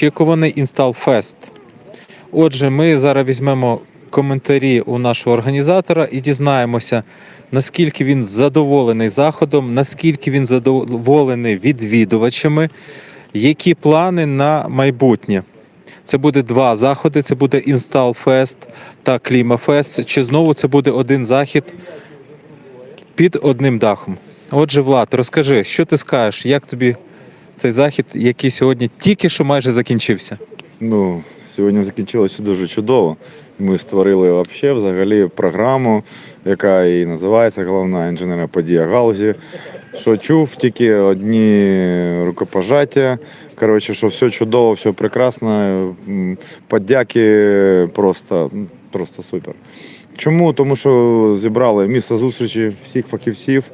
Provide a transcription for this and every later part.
довгоочікуваний Install Отже, ми зараз візьмемо коментарі у нашого організатора і дізнаємося, наскільки він задоволений заходом, наскільки він задоволений відвідувачами, які плани на майбутнє. Це буде два заходи: це буде Fest та Клімафест. Чи знову це буде один захід під одним дахом? Отже, Влад, розкажи, що ти скажеш, як тобі цей захід, який сьогодні тільки що майже закінчився? Ну, сьогодні закінчилося дуже чудово. Ми створили вообще, взагалі програму, яка і називається головна інженерна подія галузі. Що чув, тільки одні рукопожаття. Коротше, що все чудово, все прекрасно. Подяки просто, просто супер. Чому? Тому що зібрали місце зустрічі всіх фахівців.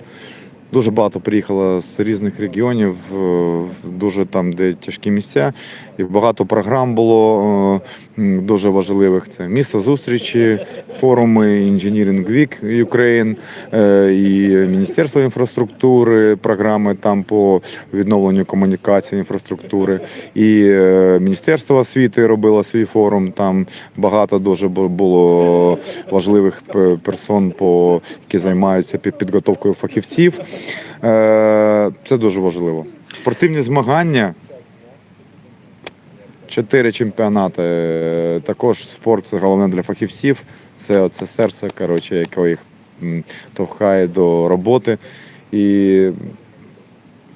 Дуже багато приїхало з різних регіонів, е, дуже там, де тяжкі місця, і багато програм було е, дуже важливих. Це місце зустрічі, форуми Engineering Week Ukraine е, і Міністерство інфраструктури, програми там по відновленню комунікації інфраструктури, і Міністерство освіти робило свій форум. Там багато дуже бу- було важливих персон, по які займаються під- підготовкою фахівців. Е, Це дуже важливо. Спортивні змагання. Чотири чемпіонати. Е, Також спорт це головне для фахівців. Це оце серце, коротше, яке їх товхає до роботи. І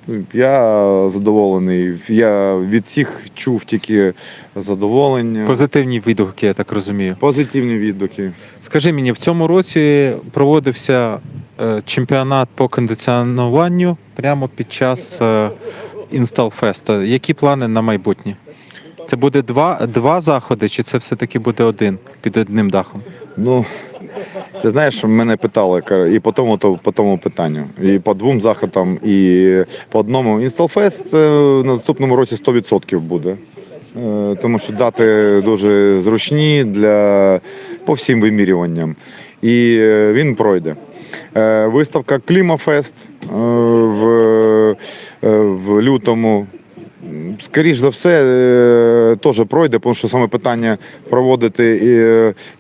ну, я задоволений. Я від всіх чув тільки задоволення. Позитивні відгуки, я так розумію. Позитивні відгуки. Скажи мені, в цьому році проводився чемпіонат по кондиціонуванню прямо під час е, Installfest. Які плани на майбутнє? Це буде два, два заходи, чи це все-таки буде один під одним дахом? Ну, ти знаєш, мене питали і по тому, то, по тому питанню. І по двом заходам, і по одному. Е, на наступному році 100% буде. Е, Тому що дати дуже зручні для по всім вимірюванням. І е, він пройде. Е, Виставка Клімафест е, в, е, в лютому. Скоріш за все, теж пройде, тому що саме питання проводити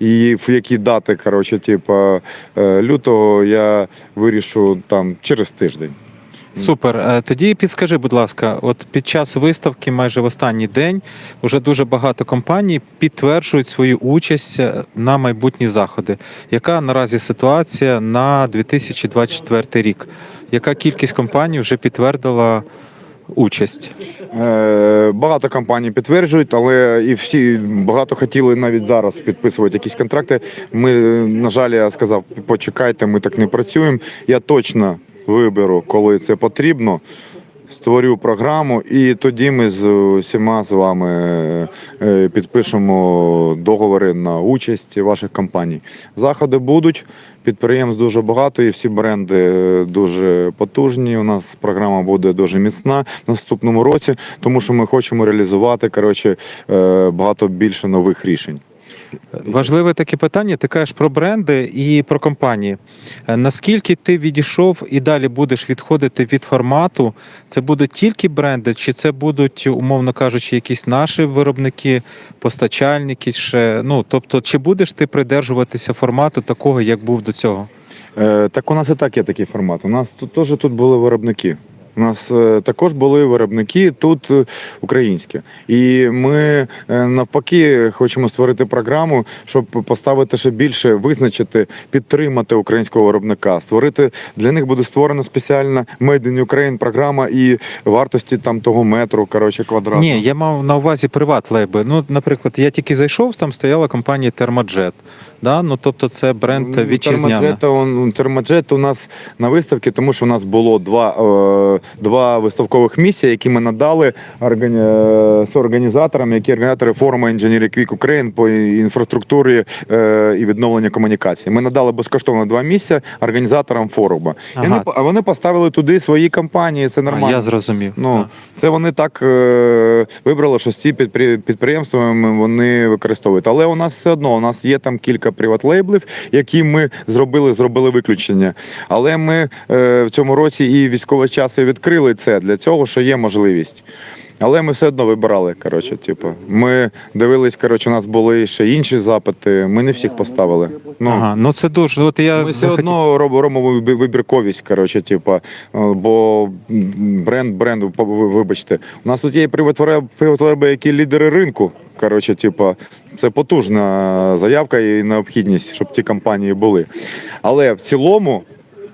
і, і в які дати, коротше, типу, лютого я вирішу там через тиждень. Супер. Е, Тоді підскажи, будь ласка, от під час виставки, майже в останній день, вже дуже багато компаній підтверджують свою участь е, на майбутні заходи. Яка наразі ситуація на 2024 рік? Яка кількість компаній вже підтвердила участь? Е, Багато компаній підтверджують, але і всі багато хотіли навіть зараз підписувати якісь контракти. Ми, на жаль, я сказав, почекайте, ми так не працюємо. Я точно виберу, коли це потрібно. Створю програму, і тоді ми з усіма з вами е, підпишемо договори на участь ваших компаній. Заходи будуть, підприємств дуже багато, і всі бренди е, дуже потужні. У нас програма буде дуже міцна в наступному році, тому що ми хочемо реалізувати коротше, е, багато більше нових рішень. Важливе таке питання. Ти кажеш про бренди і про компанії. Е, Наскільки ти відійшов і далі будеш відходити від формату? Це будуть тільки бренди, чи це будуть, умовно кажучи, якісь наші виробники, постачальники? Ще ну тобто, чи будеш ти придержуватися формату такого, як був до цього? Е, Так у нас і так є такий формат. У нас тут теж тут були виробники. У нас е, також були виробники тут е, українські. І ми е, навпаки хочемо створити програму, щоб поставити ще більше, визначити, підтримати українського виробника. Створити для них буде створена спеціальна Made in Ukraine програма і вартості там того метру, коротше, квадрату. Ні, я мав на увазі приват лейби. Ну, наприклад, я тільки зайшов, там стояла компанія Термоджет. Да? Ну, тобто це бренд Ну, вітчизняний. Термоджет, у нас на виставці, тому що у нас було два, два виставкових місця, які ми надали е, з організаторами, які організатори форуму Engineering Week Ukraine по інфраструктурі е, і відновленню комунікації. Ми надали безкоштовно два місця організаторам форуму. І Ага. вони, а вони поставили туди свої компанії. Це нормально. я зрозумів. Ну, це вони так е, вибрали, що з ці підпри- підприємства вони використовують. Але у нас все одно у нас є там кілька приват-лейблів, які ми зробили, зробили виключення. Але ми в цьому році і військовий час і відкрили це для цього, що є можливість. Але ми все одно вибирали. Коротше, типу. Ми дивились, коротше, у нас були ще інші запити. Ми не всіх поставили. Ну, Ага, ну це дуже. От я ми все захотів- одно роб- робимо вибі- вибірковість, коротше, типу, е, бо бренд бренду, по- ви- вибачте. У нас тут є приватвороби, які лідери ринку. Коротше, типу, це потужна заявка і необхідність, щоб ті компанії були. Але в цілому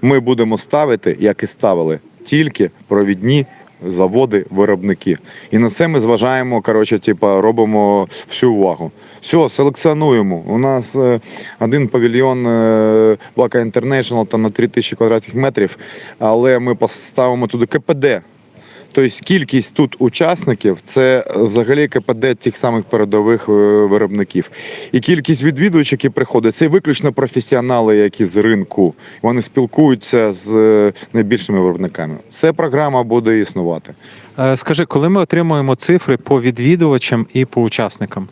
ми будемо ставити, як і ставили, тільки провідні. Заводи, виробники. І на це ми зважаємо, коротше, типу, робимо всю увагу. Все, селекціонуємо. У нас е, один павільйон е, Вака International там на 3000 квадратних метрів, але ми поставимо туди КПД. Тобто кількість тут учасників це е, взагалі КПД тих самих передових е, виробників. І кількість відвідувачів, які приходять, це виключно професіонали, які з ринку. Вони спілкуються з е, найбільшими виробниками. Ця програма буде існувати. Скажи, коли ми отримуємо цифри по відвідувачам і по учасникам?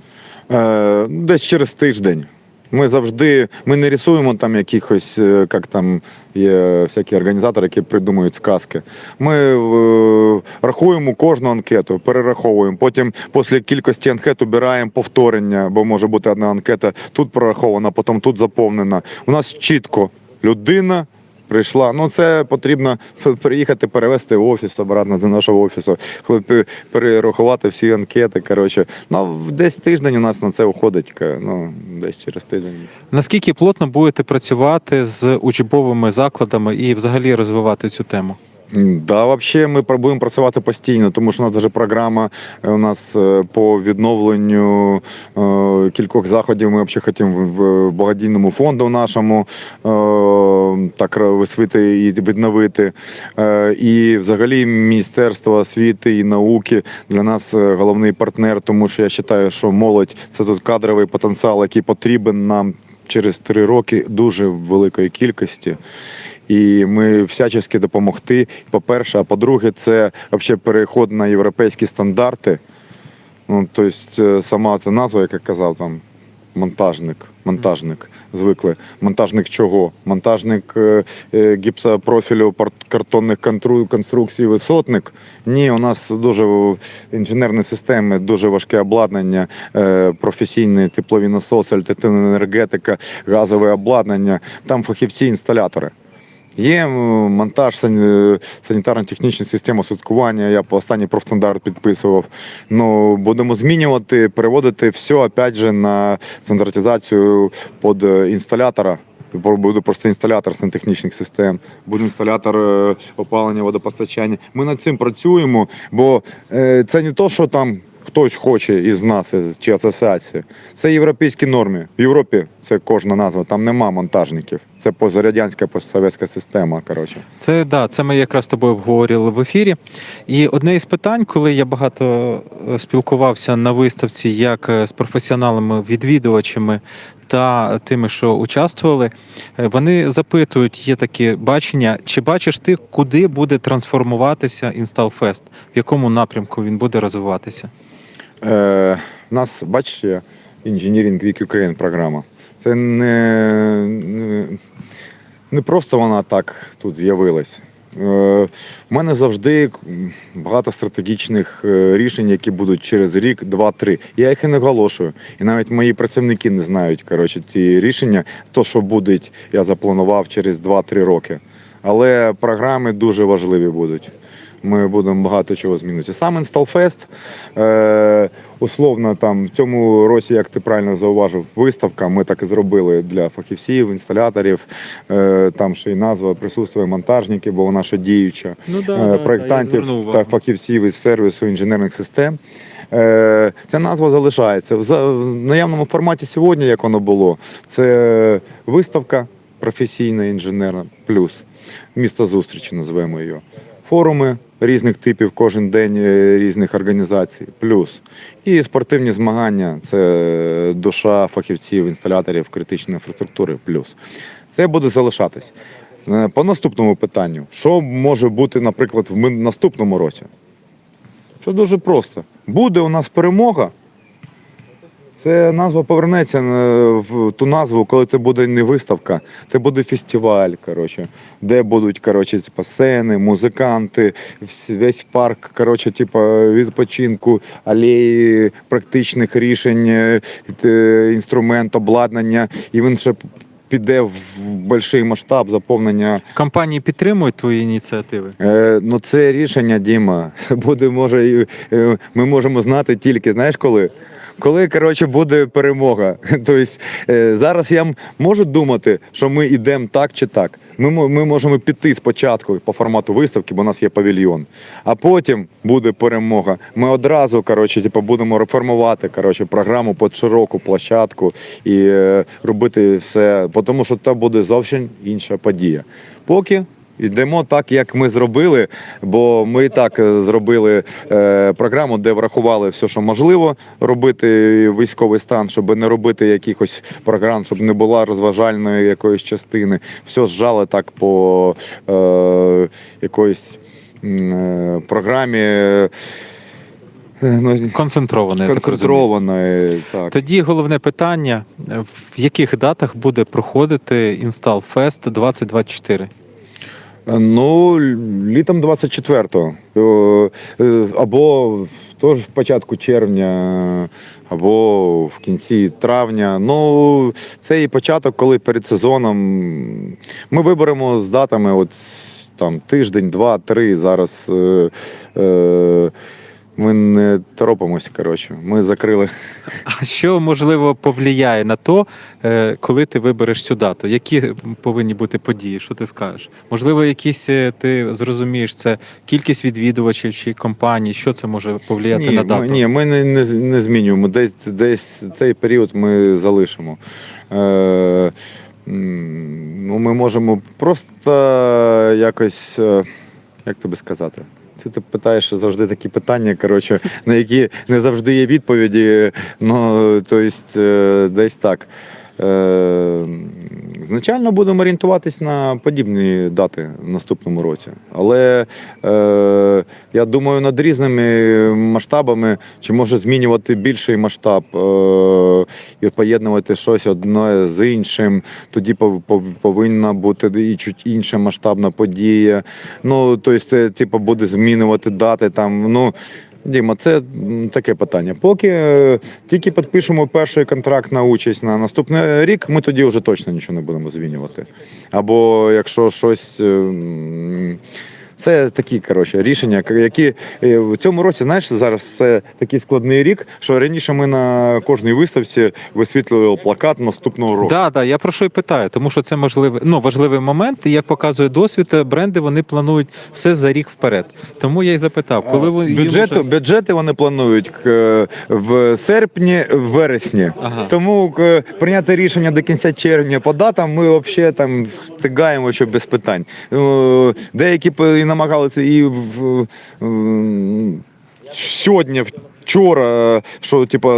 Десь через тиждень. Ми завжди ми не рисуємо там якихось, е, як там є всякі організатори, які придумують сказки. Ми е, рахуємо кожну анкету, перераховуємо. Потім після кількості анкет обираємо повторення, бо може бути одна анкета тут прорахована, потім тут заповнена. У нас чітко людина. Прийшла. Ну, це потрібно приїхати, перевезти в офіс обратно до нашого офісу, перерахувати всі анкети. Коротше. Ну, десь тиждень у нас на це уходить. Ну, десь через тиждень. Наскільки плотно будете працювати з учбовими закладами і взагалі розвивати цю тему? Да, взагалі ми пр- будемо працювати постійно, тому що у нас навіть програма е, у нас е, по відновленню е, кількох заходів. Ми взагалі хочемо в- благодійному фонду нашому так висвіти і відновити. І взагалі Міністерство освіти і науки для нас головний партнер, тому що я вважаю, що молодь це тут кадровий потенціал, який потрібен нам. Через три роки дуже великої кількості, і ми всячески допомогти. По-перше, а по-друге, це взагалі переход на європейські стандарти. Ну, тобто, сама ця назва, як я казав, там монтажник. Монтажник звикли. Монтажник чого? Монтажник е, е, гіпсопрофілю картонних конструкцій висотник. Ні, у нас дуже інженерні системи, дуже важке обладнання, е, професійні теплові насоси, альтернативна енергетика, газове обладнання. Там фахівці інсталятори. Є монтаж санітарно-технічної системи освіткування, я по останній профстандарт підписував. Ну, будемо змінювати, переводити все опять же на стандартизацію під е, інсталятора. Буде просто інсталятор сантехнічних систем, буде інсталятор е, опалення, водопостачання. Ми над цим працюємо, бо е, це не то, що там хтось хоче із нас е, чи асоціації. Це європейські норми. В Європі це кожна назва, там нема монтажників. Це позарадянська постсовєтська система. Коротше. Це да, це ми якраз тобою обговорювали в ефірі. І одне із питань, коли я багато е, спілкувався на виставці як е, з професіоналами, відвідувачами та тими, що участвували, вони запитують, є такі бачення, чи бачиш ти, куди буде трансформуватися Installfest, в якому напрямку він буде розвиватися? Е, у нас, бачиш, є Engineering Week Ukraine програма. Це не, не, не просто вона так тут з'явилась. Е, У мене завжди багато стратегічних е, рішень, які будуть через рік, два-три. Я їх і не оголошую. І навіть мої працівники не знають коротше, ці рішення, то, що буде, я запланував через 2-3 роки. Але програми дуже важливі будуть. Ми будемо багато чого змінити. Сам Installfest, е, условно, там в цьому році, як ти правильно зауважив, виставка. Ми так і зробили для фахівців, інсталяторів. Е, там ще й назва присутствує монтажники, бо вона ще діюча. Ну е, проєктантів та фахівців із сервісу інженерних систем. Е, Ця назва залишається. В в наявному форматі сьогодні, як воно було, це виставка професійна інженерна, плюс місто зустрічі, називаємо її. Форуми різних типів, кожен день е, різних організацій, плюс. І спортивні змагання це душа фахівців, інсталяторів критичної інфраструктури, плюс. Це буде залишатись. Е, По наступному питанню, що може бути, наприклад, в наступному році? Все дуже просто. Буде у нас перемога. Це назва повернеться е, в ту назву, коли це буде не виставка, це буде фестиваль, коротше, де будуть коротше, типу, сцени, музиканти, весь парк, коротше, типу, відпочинку, алеї практичних рішень, е, інструмент, обладнання, і він ще піде в великий масштаб заповнення Компанії підтримують твої ініціативи. Е, ну, це рішення, Діма, буде, може, е, ми можемо знати тільки, знаєш коли? Коли, коротше, буде перемога. Тобто, е, зараз я можу думати, що ми йдемо так чи так. Ми, ми можемо піти спочатку по формату виставки, бо у нас є павільйон, а потім буде перемога. Ми одразу коротше, типу, будемо реформувати коротше, програму під широку площадку і е, робити все, тому що це буде зовсім інша подія. Поки Йдемо так, як ми зробили, бо ми і так е, зробили е, програму, де врахували все, що можливо робити військовий стан, щоб не робити якихось програм, щоб не була розважальної якоїсь частини. Все зжали так по е, якоїсь е, програмі. е, ну, Концентровано, я так розумію. концентрованої. Так. Тоді головне питання: в яких датах буде проходити Install Fest 2024? Ну, літом 24-го. Е, Або теж в початку червня, або в кінці травня. Ну, це і початок, коли перед сезоном. Ми виберемо з датами от там тиждень, два, три. Зараз е, е, ми не торопимось, коротше. Ми закрили. А що можливо повлияє на то, е, коли ти вибереш цю дату? Які повинні бути події? Що ти скажеш? Можливо, якісь е, ти зрозумієш це кількість відвідувачів чи компаній? Що це може повлияти ні, на дату? Ми, ні, ми не, не, не змінюємо. Десь, десь цей період ми залишимо. Е, ну, ми можемо просто якось, е, як тобі сказати? Ти, ти питаєш завжди такі питання, коротше, на які не завжди є відповіді. Ну, тобто, е, десь так. Значально будемо орієнтуватись на подібні дати в наступному році. Але е, я думаю, над різними масштабами, чи може змінювати більший масштаб е, і поєднувати щось одне з іншим. Тоді пов- пов- повинна бути і чуть інша масштабна подія. Ну, тобто, типу, буде змінювати дати там. Ну, Діма, це таке питання. Поки е, тільки підпишемо перший контракт на участь на наступний рік, ми тоді вже точно нічого не будемо змінювати. Або якщо щось. Це такі коротше, рішення, які е, в цьому році, знаєш, зараз це такий складний рік, що раніше ми на кожній виставці висвітлювали плакат наступного року. Да, да, я про що і питаю, тому що це можливий, ну, важливий момент, і як показує досвід, е, бренди вони планують все за рік вперед. Тому я й запитав, коли ви їм Бюджети, бюджети вони планують в серпні, в вересні. Ага. Тому прийняти рішення до кінця червня по датам ми взагалі там встигаємо що без питань. Е, Деякі намагалися і в, в, сьогодні. Вчора, що типу,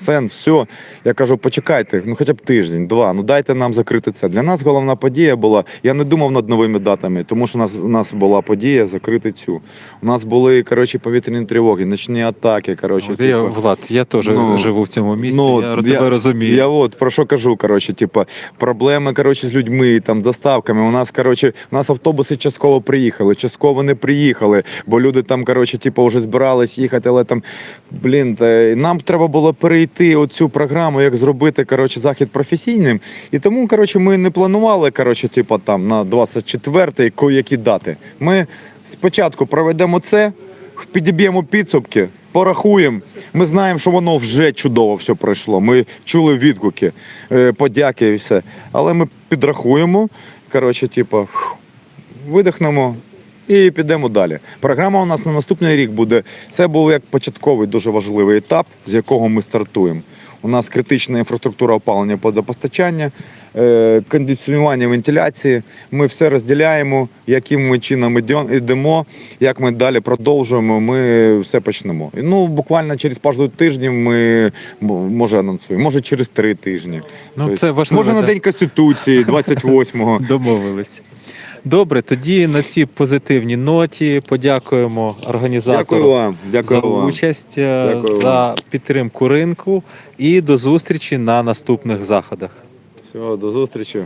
сенс, все. Я кажу, почекайте, ну хоча б тиждень, два. Ну дайте нам закрити це. Для нас головна подія була. Я не думав над новими датами, тому що у нас, у нас була подія закрити цю. У нас були коротше, повітряні тривоги, ночні атаки. Коротше, От я, типу. Влад, я теж Ну, живу в цьому місці, ну, я, я- тебе розумію. Я от про що кажу, коротше, типу, проблеми коротше, з людьми, там, доставками. У нас, коротше, у нас автобуси частково приїхали, частково не приїхали, бо люди там, коротше, типу, вже збирались їхати, але там, блін, нам треба було перейти оцю програму, як зробити коротше, захід професійним. І тому, коротше, ми не планували, коротше, типу, там, на 24-й які дати. Ми спочатку проведемо це, підіб'ємо підсумки, порахуємо. Ми знаємо, що воно вже чудово все пройшло. Ми чули відгуки, е, подяки і все. Але ми підрахуємо, коротше, типу, видихнемо. І підемо далі. Програма у нас на наступний рік буде. Це був як початковий дуже важливий етап, з якого ми стартуємо. У нас критична інфраструктура опалення водопостачання, е, кондиціонування вентиляції. Ми все розділяємо, яким ми чином йдемо, як ми далі продовжуємо. Ми все почнемо. Ну буквально через пару тижнів ми може анонсуємо, може через три тижні. Ну, це важливо, Може на. День Конституції, 28-го. Домовились. Добре, тоді на цій позитивній ноті подякуємо організатору Дякую вам. Дякую за вам. участь, е, Дякую за підтримку ринку і до зустрічі на наступних заходах. Всього, до зустрічі.